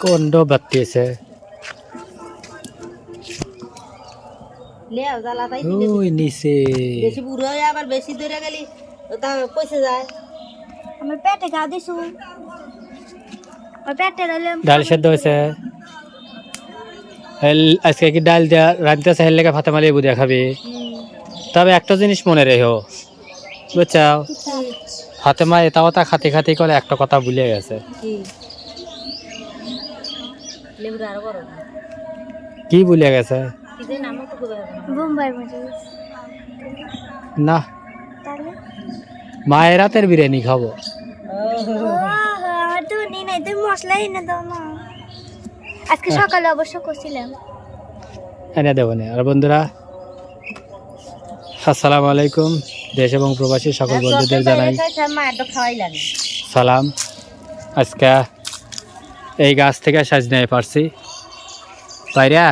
কোন ডো বাত্তি আছে। লেও জ্বালা তাই ওই নিচে। বেশি বুড়ো হয়ে আবার বেশি দূরে গেলি তা পয়সা যায়। আমার পেটে গা দিছু। পেটে ডাল সেদ্ধ হয়েছে। হেল- আজকে কি ডাল দেয়া রাঁধতেছে হেল লেগে ফাতে মালিয়ে বুঝে খাবি। তবে একটা জিনিস মনে রেখো। বুঝছাও? ফাতেমা এটা কথা খাতে খাতে করে একটা কথা ভুলে গেছে। কি? ভুলে গেছে? না। মায়ের রাতের বিরিয়ানি খাব। ও আমার তো নি নাই তুই মশলাই এনে দাও না। আজকে সকালে অবশ্য করছিলাম। এনে দেবো না। আর বন্ধুরা আসসালামু আলাইকুম। দেশ এবং প্রবাসী সকল বন্ধুদের জানাই সালাম। আজকে এই গাছ থেকে সাজ নিয়ে পারছি। পাইরা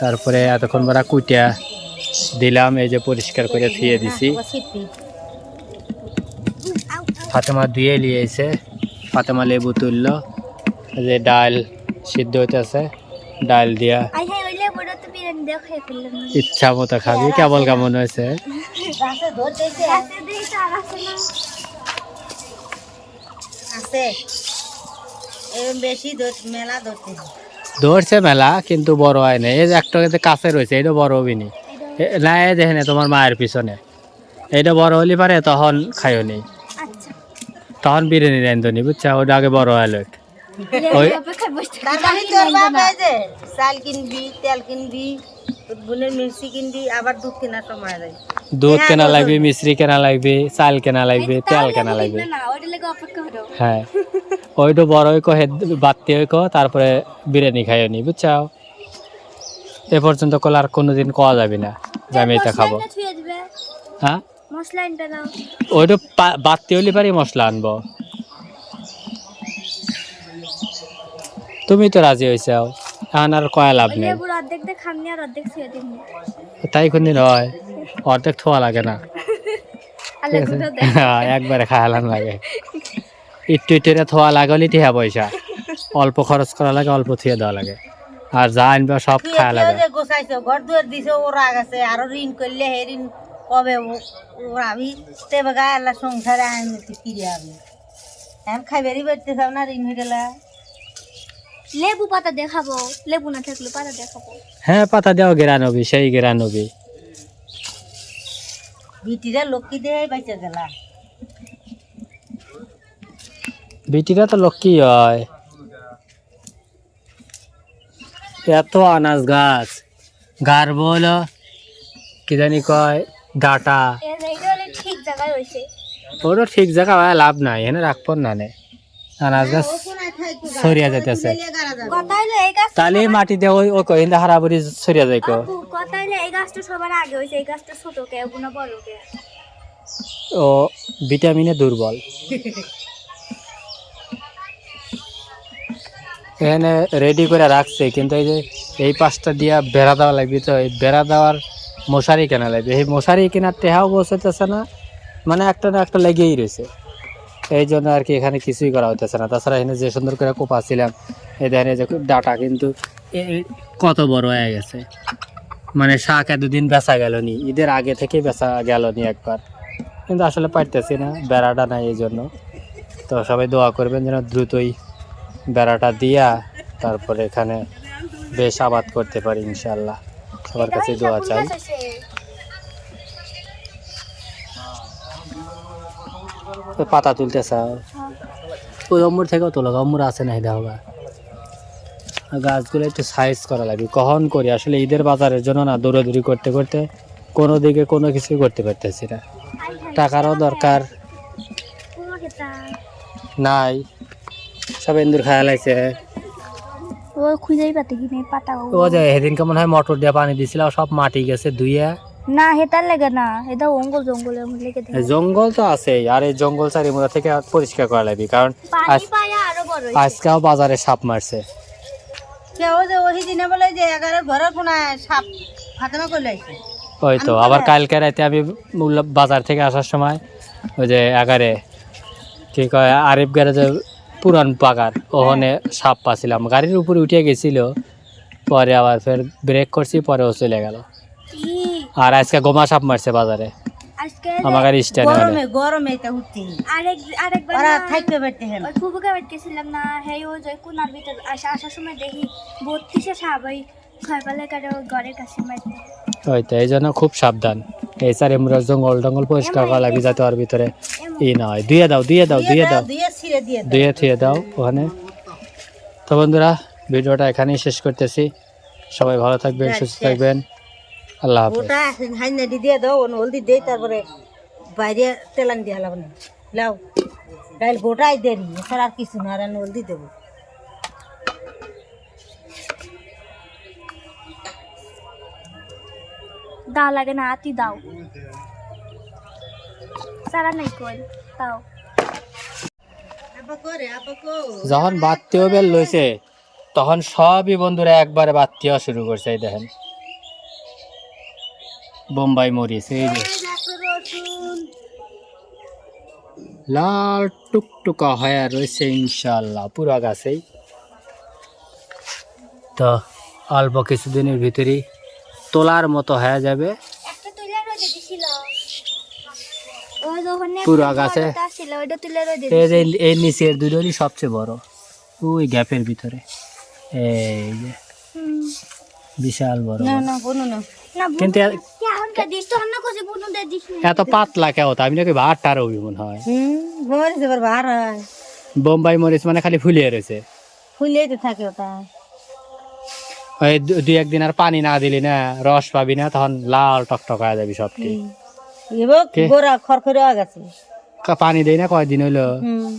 তারপরে এতক্ষণ বড় কুটিয়া দিলাম এই যে পরিষ্কার করে ধুয়ে দিছি। ফাতেমা ধুয়ে লিয়েছে ফাতেমা লেবু তুললো। এই যে ডাল সিদ্ধ হইতেছে ডাল দিয়া দিয়ে ইচ্ছা মতো খাবি কেবল কেমন হয়েছে? গাছে ধরতেছে রাতে দেখি তো আর আছে না। আছে বেশি মেলা ধরতেছে ধরছে মেলা কিন্তু বড় হয় না। এই যে একটা কাছে রয়েছে এটা বড় হবিনি। না এই দেখে তোমার মায়ের পিছনে। এটা বড় হলি পারে তখন খাইও নি। আচ্ছা। তখন বিরিয়ানি রান্ধনি বুঝছা? ওটা আগে বড় হলো ওই- অপেক্ষা বসতে তার মানে তোর বাপ এই যে চাল কিনবি তেল কিনবি বোনের মিষ্টি কিনবি আবার দুধ কেনার সময় যায় দুধ কেনা লাগবে মিশ্রি কেনা লাগবে চাল কেনা লাগবে তেল কেনা লাগবে হ্যাঁ। ওইটা বড় হইকো হেদ বাড়তি হইকো তারপরে বিরিয়ানি খাইও নি বুঝছাও? এ পর্যন্ত কল আর কোনোদিন খাওয়া যাবে না যে আমি এটা খাব। হ্যাঁ? ওইটা পা- বাড়তি হলে পারি মশলা আনব। তুমি তো রাজি হয়েছাও এখন আর কয়া লাভ নেই। তাই কোনদিন হয়। অর্ধেক থোয়া লাগে না। হ্যাঁ, একবারে খায়ালান লাগে। একটু করে থোয়া লাগালে টিহা পয়সা। অল্প খরচ করা লাগে অল্প থুয়ে দেওয়া লাগে। আর যা আনবে সব খায়া লাগে। গোছাইছো ঘর দুয়ার দিছে ও রাগ আছে। আরও ঋণ করলে হে ঋণ কবে আমি তে বেগা আল্লাহ সংসারে আইন ফিরে আমি এখন খাইবারই বেরতে চাও না ঋণ হয়ে গেলা। লেবু পাতা দেখাবো লেবু না থাকলে পাতা দেখাবো। হ্যাঁ পাতা দেওয়া গেরা নবী সেই গেরা নবী বিটিরা লক্ষ্মী দিয়ে বাইচে গেলা। বিটিরা তো লক্ষ্মী হয়। এত আনাজ গাছ। গার বল কি জানি কয় ডাটা। জায়গায় ওটা ঠিক জায়গা হয় লাভ নাই এনে রাখব না নে আনাজ গাছ সরিয়া যাইতেছে। তাহলে এই মাটি দিয়ে ওই ওই কহিন হারাবুড়ি সরিয়া যাইকো। কথা হলো এই গাছটা সবার আগে হয়েছে এই গাছটা ছোট কে গুনা বড় কে? ও ভিটামিনে দুর্বল। এখানে রেডি করে রাখছে কিন্তু এই যে এই পাশটা দিয়া বেড়া দেওয়া লাগবে তো এই বেড়া দেওয়ার মশারি কেনা লাগবে। এই মশারি কেনার টেহাও বসেতেছে না মানে একটা না একটা লেগেই রয়েছে। এই জন্য আর কি এখানে কিছুই করা হইতেছে না। তাছাড়া এখানে যে সুন্দর করে কোপা ছিলাম এই দেখেন যে ডাটা কিন্তু কত বড় হয়ে গেছে। মানে শাক এতদিন বেচা গেল নি, ঈদের আগে থেকে বেচা গেল নি একবার। কিন্তু আসলে পারতেছি না বেড়াটা নাই এই জন্য তো সবাই দোয়া করবেন যেন দ্রুতই বেড়াটা দিয়া তারপরে এখানে বেশ আবাদ করতে পারি ইনশাল্লাহ সবার কাছে দোয়া চাই। পাতা তুলতে চাও ওই অম্মুর থেকেও তোলো অম্মুর আছে না এটা হবে গাছগুলো একটু সাইজ করা লাগবে কখন করি? আসলে ঈদের বাজারের জন্য না দৌড়াদৌড়ি করতে করতে কোনো দিকে কোনো কিছুই করতে পারতেছি না। টাকারও দরকার। নাই। সব ইন্দুর খায়া লাগছে ও খুঁজেই পাতে কি পাতা ও যে সেদিনকে মনে হয় মটর দিয়ে পানি দিছিল সব মাটি গেছে ধুইয়া। না হেতার লাগে না। এটা অঙ্গল জঙ্গলে লেগে জঙ্গল তো আছেই আর এই জঙ্গল চারি মোড়া থেকে পরিষ্কার করা লাগবে কারণ পানি আজ- পায়া আরও বড় হয়েছে। আজকেও বাজারে সাপ মারছে। কেউ যে ওই দিনে বলে যে এগারো ঘরের কোনায় সাপ ফাতেমা করলে আইছে। ওই তো আবার কালকে রাতে আমি বাজার থেকে আসার সময় ওই যে এগারে কি কয় আরিফ গ্যারেজে পুরান পাকার ওখানে সাপ পাছিলাম। গাড়ির উপরে উঠে গেছিল পরে আবার ফের ব্রেক করছি পরে ও চলে গেল। আর আজকে গোমা সাপ মারছে বাজারে। আজকে আমার গাড়ি স্ট্যান্ডে গরমে গরমে এটা উঠতে আরেক আরেকবার ওরা থাকতে পারতে ওই ফুবুকে না হেই ও যে কোনার ভিতর আসা আসার সময় দেখি বত্রিশে সাপ ওই খয়পালে কাটে ঘরের কাছে মারতে। এই জন্য খুব সাবধান। এই চার এমরা জঙ্গল টঙ্গল পরিষ্কার করা লাগবে যাতে ওর ভিতরে ই না হয়। দুয়ে দাও দুয়ে দাও দুয়ে দাও। দুয়ে ছিঁড়ে দিয়ে দাও। দুয়ে থুয়ে দাও ওখানে। তো বন্ধুরা ভিডিওটা এখানেই শেষ করতেছি। সবাই ভালো থাকবেন সুস্থ থাকবেন। আল্লাহ হাফেজ। ওটা হাইনাডি দিয়ে দাও ওন হলদি দেই তারপরে বাইরে তেলান দিয়ে হলাম না। লাও ডাইল গোটাই দেরি এছাড়া আর কিছু না আর হলদি দেবো। দাও লাগে না আতি দাও। সারা নাই কই যখন বাত্তিও বেল লইছে তখন সবই বন্ধুরা একবারে বাত্তিও শুরু করছে দেখেন। বোম্বাই মরিচ এই যে। লাল টুকটুকা হয়ে রয়েছে ইনশাল্লাহ পুরা গাছেই। তো অল্প কিছুদিনের ভিতরেই তোলার মতো হয়ে যাবে। পুরো ওইটা এই নিচের দুটোরই সবচেয়ে বড় ওই গ্যাপের ভিতরে। এই যে। বিশাল বড় কিন্তু এত পাতলা কেউ তো আমি নাকি হয়। হুম মরিস এবার বার হয়। বোম্বাই মরিচ মানে খালি ফুলিয়ে রয়েছে। ফুলেই তো থাকে ওটা। ওই দুই একদিন আর পানি না দিলি না রস পাবি না তখন লাল টকটক হয়ে যাবি সবটি? গোড়া খড়খড়ে গেছে। পানি দেই না কয়দিন হইল? হুম।